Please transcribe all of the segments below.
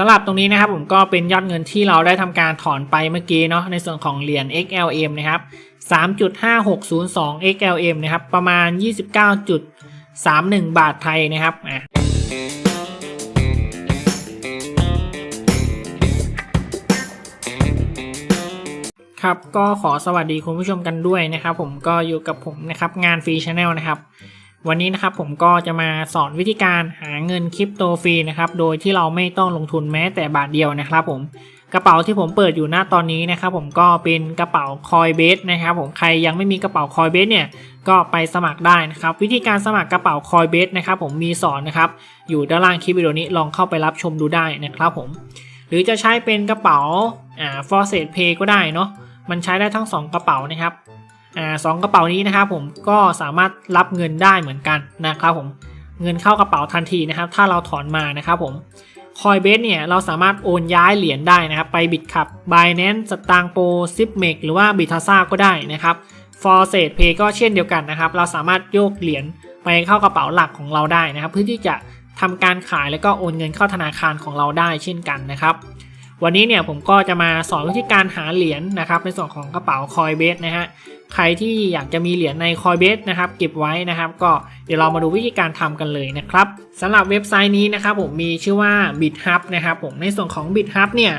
สำหรับตรงนี้นะครับผมก็เป็นยอดเงินที่เราได้ทำการถอนไปเมื่อกี้เนาะในส่วนของเหรียญ XLM นะครับ 3.5602 XLM นะครับ ประมาณ 29.31 บาทไทยนะครับอะครับก็ขอสวัสดีคุณผู้ชมกันด้วยนะครับ ผมก็อยู่กับผมนะครับงานฟรีชาแนลนะครับ วันนี้นะครับผมก็จะมาสอนวิธีการหาเงินคริปโตฟรีนะครับโดยที่เราไม่ต้องลงทุนแม้แต่บาทเดียวนะครับผมกระเป๋าที่ผมเปิดอยู่หน้าตอนนี้นะครับผมก็เป็นกระเป๋า Coinbase นะครับผมใครยังไม่มีกระเป๋า Coinbase เนี่ยก็ไปสมัครได้นะครับวิธีการสมัครกระเป๋า Coinbase นะครับผมมีสอนนะครับอยู่ด้านล่างคลิปวิดีโอนี้ลองเข้าไปรับชมดูได้นะครับผมหรือจะใช้เป็นกระเป๋าอ่า f o r s e Pay ก็ได้เนาะมันใช้ได้ทั้ง 2 กระเป๋านะครับ อ่าสองกระเป๋านี้นะครับผมก็สามารถรับเงินได้เหมือนกันนะครับผมเงินเข้ากระเป๋าทันทีนะครับ ถ้าเราถอนมานะครับผม Coinbase เนี่ยเราสามารถโอนย้ายเหรียญได้นะครับ ไปบิตคับ Binance สตางโป z i p m e x หรือว่า b i t a s a ก็ได้นะครับ f o r s e Pay ก็เช่นเดียวกันนะครับ เราสามารถโยกเหรียญไปเข้ากระเป๋าหลักของเราได้นะครับ เพื่อที่จะทำการขายแล้วก็โอนเงินเข้าธนาคารของเราได้เช่นกันนะครับ วันนี้เนี่ยผมก็จะมาสอนวิธีการหาเหรียญนะครับ ในส่วนของกระเป๋า Coinbase นะฮะ ใครที่อยากจะมีเหรียญใน Coinbase นะครับเก็บไว้นะครับก็เดี๋ยวเรามาดูวิธีการทำกันเลยนะครับสำหรับเว็บไซต์นี้นะครับผมมีชื่อว่า BitHub นะครับผมในส่วนของ BitHub เนี่ย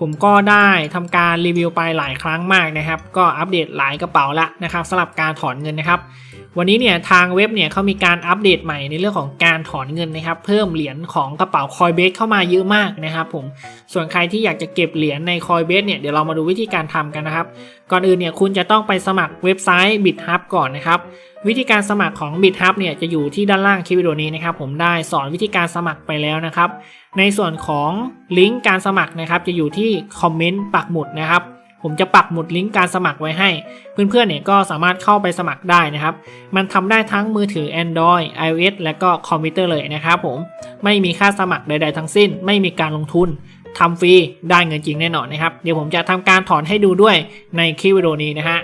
ผมก็ได้ทำการรีวิวไปหลายครั้งมากนะครับ ก็อัปเดตหลายกระเป๋าละนะครับสำหรับการถอนเงินนะครับ วันนี้เนี่ยทางเว็บเนี่ยเขามีการอัปเดตใหม่ในเรื่องของการถอนเงินนะครับ เพิ่มเหรียญของกระเป๋า Coinbase เข้ามาเยอะมากนะครับผมส่วนใครที่อยากจะเก็บเหรียญใน Coinbase เนี่ยเดี๋ยวเรามาดูวิธีการทำกันนะครับ ก่อนอื่นเนี่ยคุณจะต้องไปสมัครเว็บไซต์ BitHub ก่อนนะครับวิธีการสมัครของ BitHub เนี่ยจะอยู่ที่ด้านล่างคลิปวิดีโอนี้นะครับผมได้สอนวิธีการสมัครไปแล้วนะครับ ในส่วนของลิงก์การสมัครนะครับจะอยู่ที่คอมเมนต์ปักหมุดนะครับ ผมจะปักหมุดลิงก์การสมัครไว้ให้ เพื่อนๆเนี่ยก็สามารถเข้าไปสมัครได้นะครับ มันทำได้ทั้งมือถือ Android iOS และก็คอมพิวเตอร์เลยนะครับผมไม่มีค่าสมัครใด ๆ ทั้งสิ้น ไม่มีการลงทุนทำฟรีได้เงินจริงแน่นอนนะครับ เดี๋ยวผมจะทำการถอนให้ดูด้วยในคลิปวิดีโอนี้นะฮะ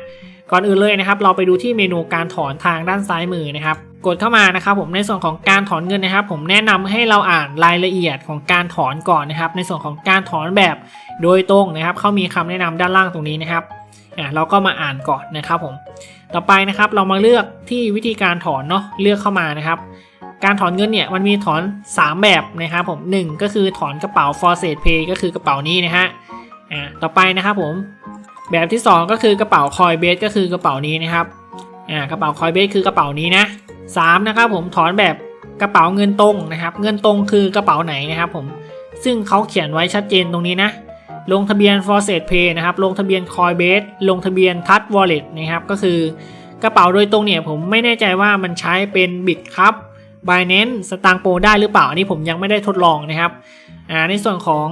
ก่อนอื่นเลยนะครับ เราไปดูที่เมนูการถอนทางด้านซ้ายมือนะครับ กดเข้ามานะครับผมในส่วนของการถอนเงินนะครับ ผมแนะนำให้เราอ่านรายละเอียดของการถอนก่อนนะครับ ในส่วนของการถอนแบบโดยตรงนะครับเขามีคำแนะนำด้านล่างตรงนี้นะครับอ่าเราก็มาอ่านก่อนนะครับผมต่อไปนะครับเรามาเลือกที่วิธีการถอนเนาะเลือกเข้ามานะครับ การถอนเงินเนี่ยมันมีถอน 3 แบบนะครับผม 1 ก็คือถอนกระเป๋า f o r s e Pay ก็คือกระเป๋านี้นะฮะอ่าต่อไปนะครับผมแบบที่ 2 ก็คือกระเป๋า Coinbase ก็คือกระเป๋านี้นะครับอ่ากระเป๋า Coinbase คือกระเป๋านี้นะ 3นะครับผมถอนแบบกระเป๋าเงินตรงนะครับ เงินตรงคือกระเป๋าไหนนะครับผมซึ่งเขาเขียนไว้ชัดเจนตรงนี้นะ ลงทะเบียน forset Pay นะครับ ลงทะเบียน Coinbase ลงทะเบียน Touch Wallet นะครับ ก็คือกระเป๋าโดยตรงเนี่ยผมไม่แน่ใจว่ามันใช้เป็น Bit ครับ Binance สตางโปได้หรือเปล่า อันนี้ผมยังไม่ได้ทดลองนะครับอ่าในส่วนของ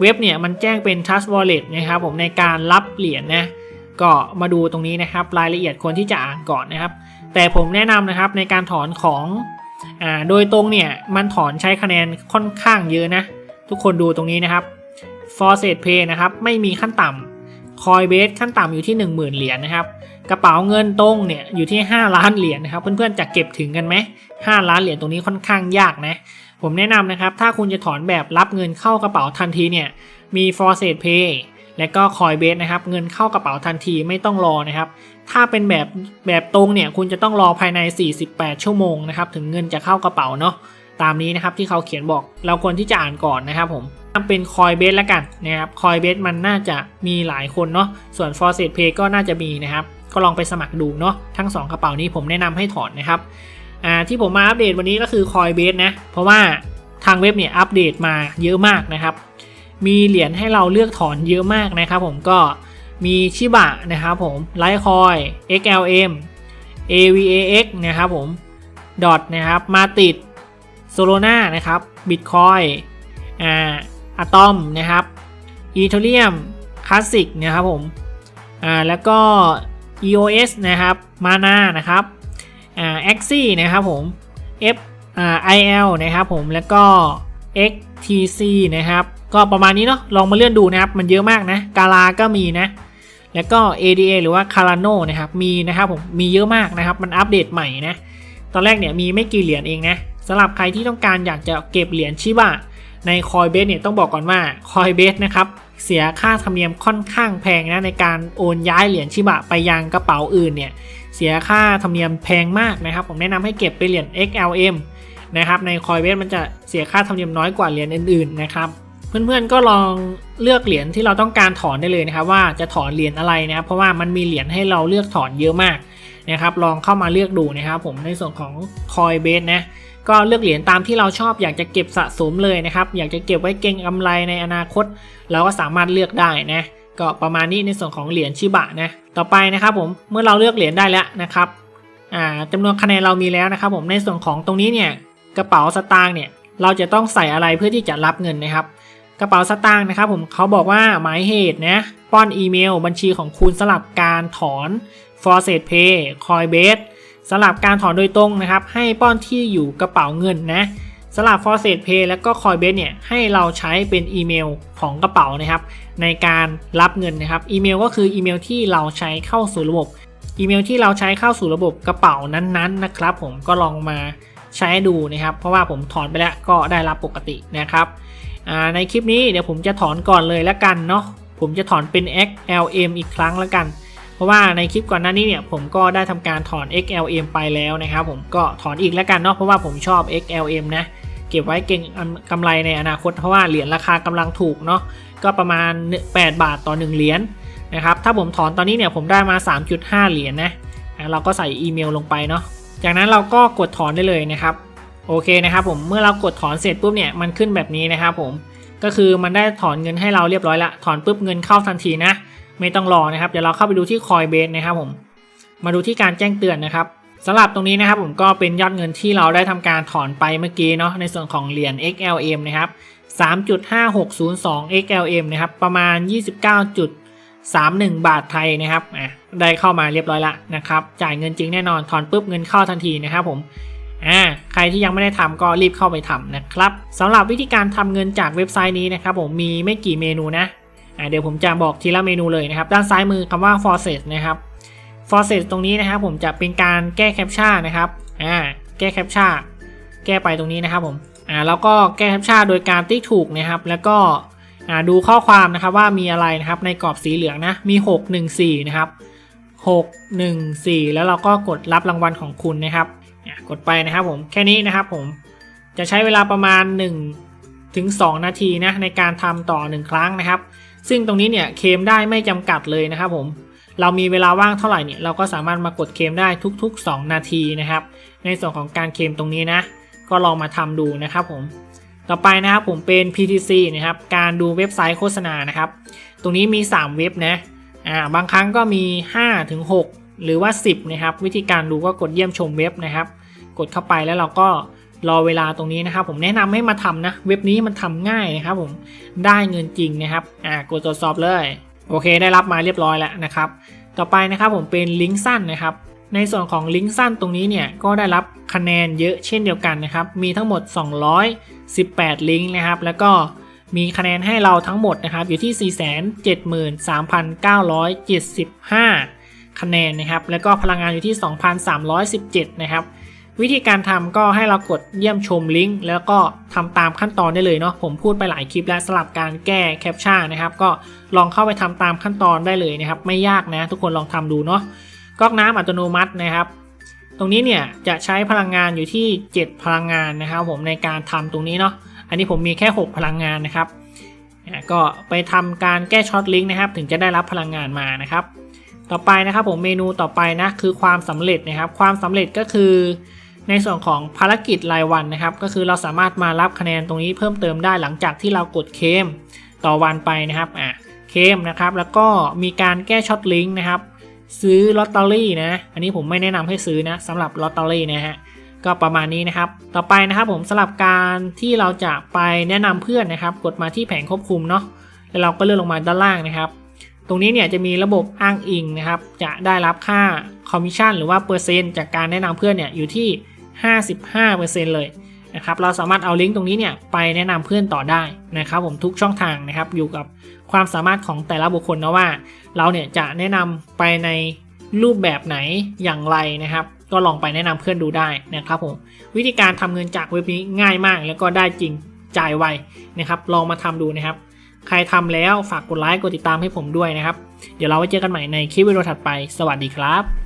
เว็บเนี่ยมันแจ้งเป็น Touch Wallet นะครับผมในการรับเหรียญนะก็มาดูตรงนี้นะครับ รายละเอียดควรที่จะอ่านก่อนนะครับ แต่ผมแนะนำนะครับในการถอนของอ่าโดยตรงเนี่ยมันถอนใช้คะแนนค่อนข้างเยอะนะ ทุกคนดูตรงนี้นะครับ f o r s e Pay นะครับไม่มีขั้นต่ำ Coinbase ขั้นต่ำอยู่ที่ 10,000 เหรียญนะครับ กระเป๋าเงินตรงเนี่ยอยู่ที่ 5 ล้านเหรียญนะครับ เพื่อนๆจะเก็บถึงกันไหม5ล้านเหรียญตรงนี้ค่อนข้างยากนะผมแนะนำนะครับ ถ้าคุณจะถอนแบบรับเงินเข้ากระเป๋าทันทีเนี่ยมี f o r s e Pay และก็ Coinbase นะครับ เงินเข้ากระเป๋าทันทีไม่ต้องรอนะครับ ถ้าเป็นแบบแบบตรงเนี่ยคุณจะต้องรอภายใน 48 ชั่วโมงนะครับถึงเงินจะเข้ากระเป๋าเนาะตามนี้นะครับที่เขาเขียนบอกเราควรที่จะอ่านก่อนนะครับผมเป็น Coinbase แล้วกันนะครับ Coinbase มันน่าจะมีหลายคนเนาะส่วน f o r s e Pay ก็น่าจะมีนะครับก็ลองไปสมัครดูเนาะทั้ง 2 กระเป๋านี้ผมแนะนำให้ถอนนะครับอ่าที่ผมมาอัปเดตวันนี้ก็คือ Coinbase นะเพราะว่าทางเว็บเนี่ยอัปเดตมาเยอะมากนะครับมีเหรียญให้เราเลือกถอนเยอะมากนะครับผมก็ มีชิบะนะครับผม Litecoin XLM AVAX นะครับผมดอทนะครับมาติด Solana นะครับ Bitcoin อ่าอะตอมนะครับอีเทเรียมคลาสสิกนะครับผมอ่าแล้วก็ EOS นะครับมานานะครับอ่า Axie นะครับผม F อ่า IL นะครับผมแล้วก็ XTC นะครับ ก็ประมาณนี้เนาะลองมาเลื่อนดูนะครับ มันเยอะมากนะ กาลาก็มีนะ แล้วก็ ADA หรือว่า Cardano นะครับ มีนะครับผม มีเยอะมากนะครับ มันอัปเดตใหม่นะ ตอนแรกเนี่ยมีไม่กี่เหรียญเองนะสำหรับใครที่ต้องการอยากจะเก็บเหรียญชิบะใน Coinbase เนี่ยต้องบอกก่อนว่า Coinbase นะครับเสียค่าธรรมเนียมค่อนข้างแพงนะในการโอนย้ายเหรียญชิบะไปยังกระเป๋าอื่นเนี่ยเสียค่าธรรมเนียมแพงมากนะครับ ผมแนะนำให้เก็บไปเหรียญ XLM นะครับใน Coinbase มันจะเสียค่าธรรมเนียมน้อยกว่าเหรียญอื่นๆนะครับ เพื่อนๆก็ลองเลือกเหรียญที่เราต้องการถอนได้เลยนะครับว่าจะถอนเหรียญอะไรนะครับเพราะว่ามันมีเหรียญให้เราเลือกถอนเยอะมากนะครับลองเข้ามาเลือกดูนะครับผมในส่วนของ Coinbase นะก็เลือกเหรียญตามที่เราชอบอยากจะเก็บสะสมเลยนะครับอยากจะเก็บไว้เก็งกำไรในอนาคต เราก็สามารถเลือกได้นะก็ประมาณนี้ในส่วนของเหรียญชิบะนะต่อไปนะครับผมเมื่อเราเลือกเหรียญได้แล้วนะครับอ่าจำนวนคะแนนเรามีแล้วนะครับผมในส่วนของตรงนี้เนี่ยกระเป๋าสตางค์เนี่ยเราจะต้องใส่อะไรเพื่อที่จะรับเงินนะครับ กระเป๋าสตางค์นะครับผมเขาบอกว่าหมายเหตุนะป้อนอีเมล บัญชีของคุณสลับการถอน f o r s e t Pay Coinbase สลับการถอนโดยตรงนะครับ ให้ป้อนที่อยู่กระเป๋าเงินนะสลับ f o r s e t Pay แล้วก็ Coinbase เนี่ยให้เราใช้เป็นอีเมลของกระเป๋านะครับ ในการรับเงินนะครับ อีเมลก็คืออีเมลที่เราใช้เข้าสู่ระบบ อีเมลที่เราใช้เข้าสู่ระบบกระเป๋านั้นๆนะครับ ผมก็ลองมาใช้ดูนะครับ เพราะว่าผมถอนไปแล้วก็ได้รับปกตินะครับ ในคลิปนี้เดี๋ยวผมจะถอนก่อนเลยแล้วกันเนาะผมจะถอนเป็น XLM อีกครั้งแล้วกัน เพราะว่าในคลิปก่อนหน้านี้เนี่ยผมก็ได้ทำการถอน XLM ไปแล้วนะครับผมก็ถอนอีกแล้วกันเนาะเพราะว่าผมชอบ XLM นะเก็บไว้เก็งกำไรในอนาคตเพราะว่าเหรียญราคากำลังถูกเนาะก็ประมาณ 8 บาทต่อ 1 เหรียญนะครับถ้าผมถอนตอนนี้เนี่ยผมได้มา 3.5 เหรียญนะเราก็ใส่อีเมลลงไปเนาะจากนั้นเราก็กดถอนได้เลยนะครับ โอเคนะครับผมเมื่อเรากดถอนเสร็จปุ๊บเนี่ยมันขึ้นแบบนี้นะครับผมก็คือมันได้ถอนเงินให้เราเรียบร้อยละถอนปุ๊บเงินเข้าทันทีนะ ไม่ต้องรอนะครับเดี๋ยวเราเข้าไปดูที่ Coinbase นะครับผมมาดูที่การแจ้งเตือนนะครับสำหรับตรงนี้นะครับผมก็เป็นยอดเงินที่เราได้ทำการถอนไปเมื่อกี้เนาะในส่วนของเหรียญ XLM นะครับ 3.5602 XLM นะครับประมาณ 29.31 บาทไทยนะครับอะได้เข้ามาเรียบร้อยละนะครับจ่ายเงินจริงแน่นอนถอนปุ๊บเงินเข้าทันทีนะครับผม อ่าใครที่ยังไม่ได้ทำก็รีบเข้าไปทำนะครับสำหรับวิธีการทำเงินจากเว็บไซต์นี้นะครับผมมีไม่กี่เมนูนะเดี๋ยวผมจะบอกทีละเมนูเลยนะครับ ด้านซ้ายมือคำว่า f o r c e s นะครับ f o r c e s ตรงนี้นะครับผมจะเป็นการแก้แคปชั่นนะครับอ่าแก้แคปชั่นแก้ไปตรงนี้นะครับผมอ่าแล้วก็แก้แคปชั่นโดยการติ๊กถูกนะครับ แล้วก็อ่าดูข้อความนะครับว่ามีอะไรนะครับในกรอบสีเหลืองนะมี 614 นะครับ 614 แล้วเราก็กดรับรางวัลของคุณนะครับ กดไปนะครับผมแค่นี้นะครับผมจะใช้เวลาประมาณ 1 ถึง 2 นาทีนะในการทำต่อ 1 ครั้งนะครับ ซึ่งตรงนี้เนี่ยเคมได้ไม่จำกัดเลยนะครับผมเรามีเวลาว่างเท่าไหร่เนี่ยเราก็สามารถมากดเคมได้ทุกๆ 2 นาทีนะครับ ในส่วนของการเคมตรงนี้นะ ก็ลองมาทำดูนะครับผมต่อไปนะครับผมเป็น PTC นะครับการดูเว็บไซต์โฆษณานะครับ ตรงนี้มี 3 เว็บนะอ่าบางครั้งก็มี5ถึง6 หรือว่า 10 นะครับ วิธีการดูก็กดเยี่ยมชมเว็บนะครับ กดเข้าไปแล้วเราก็รอเวลาตรงนี้นะครับ ผมแนะนำให้มาทำนะ เว็บนี้มันทำง่ายนะครับ ผมได้เงินจริงนะครับอ่ากดตรวจสอบเลย โอเค ได้รับมาเรียบร้อยแล้วนะครับ ต่อไปนะครับผมเป็นลิงก์สั้นนะครับในส่วนของลิงก์สั้นตรงนี้เนี่ยก็ได้รับคะแนนเยอะเช่นเดียวกันนะครับ มีทั้งหมด 218 ลิงก์นะครับ แล้วก็มีคะแนนให้เราทั้งหมดนะครับอยู่ที่ 473,975 คะแนนนะครับ แล้วก็พลังงานอยู่ที่ 2,317 นะครับ วิธีการทำก็ให้เรากดเยี่ยมชมลิงก์แล้วก็ทำตามขั้นตอนได้เลยเนาะ ผมพูดไปหลายคลิปแล้วสลับการแก้แคปชั่นนะครับ ก็ลองเข้าไปทำตามขั้นตอนได้เลยนะครับ ไม่ยากนะ ทุกคนลองทำดูเนาะก๊อกน้ำอัตโนมัตินะครับตรงนี้เนี่ยจะใช้พลังงานอยู่ที่ 7 พลังงานนะครับ ผมในการทำตรงนี้เนาะอันนี้ผมมีแค่ 6 พลังงานนะครับก็ไปทำการแก้ช็อตลิงก์นะครับ ถึงจะได้รับพลังงานมานะครับ ต่อไปนะครับผมเมนูต่อไปนะคือความสำเร็จนะครับ ความสำเร็จก็คือ ในส่วนของภารกิจรายวันนะครับ ก็คือเราสามารถมารับคะแนนตรงนี้เพิ่มเติมได้หลังจากที่เรากดเคมต่อวันไปนะครับอะเคมนะครับ แล้วก็มีการแก้ช็อตลิงก์นะครับ ซื้อลอตเตอรี่นะ อันนี้ผมไม่แนะนำให้ซื้อนะสำหรับลอตเตอรี่นะฮะก็ประมาณนี้นะครับ ต่อไปนะครับผมสำหรับการที่เราจะไปแนะนำเพื่อนนะครับ กดมาที่แผงควบคุมเนาะแล้วเราก็เลื่อนลงมาด้านล่างนะครับ ตรงนี้เนี่ยจะมีระบบอ้างอิงนะครับ จะได้รับค่าคอมมิชชั่นหรือว่าเปอร์เซ็นต์จากการแนะนำเพื่อนเนี่ยอยู่ที่ 55%เลยนะครับเราสามารถเอาลิงก์ตรงนี้เนี่ยไปแนะนำเพื่อนต่อได้นะครับ ผมทุกช่องทางนะครับอยู่กับความสามารถของแต่ละบุคคลนะว่า เราเนี่ยจะแนะนำไปในรูปแบบไหนอย่างไรนะครับ ก็ลองไปแนะนำเพื่อนดูได้นะครับผมวิธีการทำเงินจากเว็บนี้ง่ายมาก แล้วก็ได้จริงจ่ายไวนะครับ ลองมาทำดูนะครับ ใครทำแล้วฝากกดไลค์กดติดตามให้ผมด้วยนะครับ เดี๋ยวเราไว้เจอกันใหม่ในคลิปวิดีโอถัดไป สวัสดีครับ